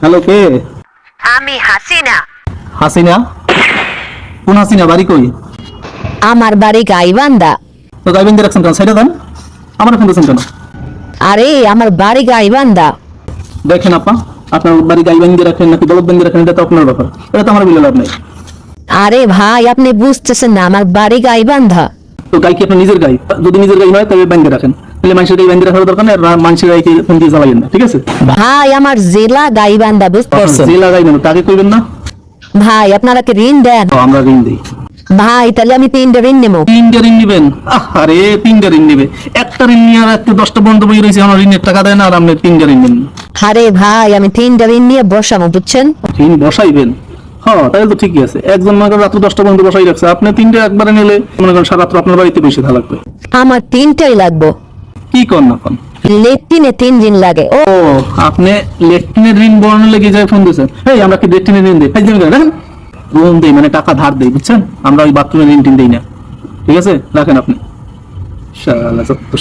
Hello কে? আমি হাসিনা। হাসিনা? কোন হাসিনা? বাড়ি কই? আমার বাড়ি গাইবান্ধা। তো গাইবেন দিয়ে রাখছেন কেন? সাইডে দেন। আমার ফোন দিয়েছেন কেন? আরে আমার বাড়ি গাইবান্ধা। দেখেন আপা আপনার বাড়ি গাইবেন দিয়ে রাখেন নাকি বলদ দিয়ে রাখেন এটা তো আপনার ব্যাপার। এটা তো আমার বিলে লাভ নেই। আরে ভাই আপনি বুঝতেছেন না আমার বাড়ি গাইবান্ধা। তো গাই কি আপনার নিজের গাই? যদি নিজের গাই নয় তবে ব্যাংকে রাখেন। তাহলে মানুষের গাই ব্যাংকে দরকার নেই মানুষের গাইকে দিয়ে চালাইয়েন না ঠিক আছে? ভাই আমার জেলা গাইবান্ধা বুঝতে পারছেন? যে লাগাই তাকে কইবেন না? ভাই আপনারা কি ঋণ দেন? আমরা ঋণ দিই। ভাই তাহলে আমি তিনটে ঋণ নেব। তিনটা ঋণ নিবেন? আরে তিনটা ঋণ নিবে। একটা ঋণ নিয়ে আর একটু দশটা বন্ধ বই রয়েছে আমার ঋণের টাকা দেয় না আর আপনি তিনটা ঋণ নেন। আরে ভাই আমি তিনটে ঋণ নিয়ে বসাবো বুঝছেন? ঋণ বসাইবেন? হ্যাঁ তাহলে তো ঠিকই আছে। একজন মনে করেন রাত্র দশটা বন্ধ বসাই রাখছে আপনি তিনটা একবারে নিলে মনে করেন সারা রাত্র আপনার বাড়িতে বেশি থাকা লাগবে। আমার তিনটাই লাগবো। কি কর না কন লেট্রিনে তিন দিন লাগে। ও আপনি লেট্রিনের ঋণ বর্ণনা লেগে যায় ফোন দিয়েছেন। এই আমরা কি লেট্রিনের ঋণ দিই? ফাইজলামি করেন, দেখেন। লোন দিই মানে টাকা ধার দেই বুঝছেন? আমরা ওই বাথরুমের ঋণ টিন দিই না। ঠিক আছে? রাখেন আপনি। শালা সত্তর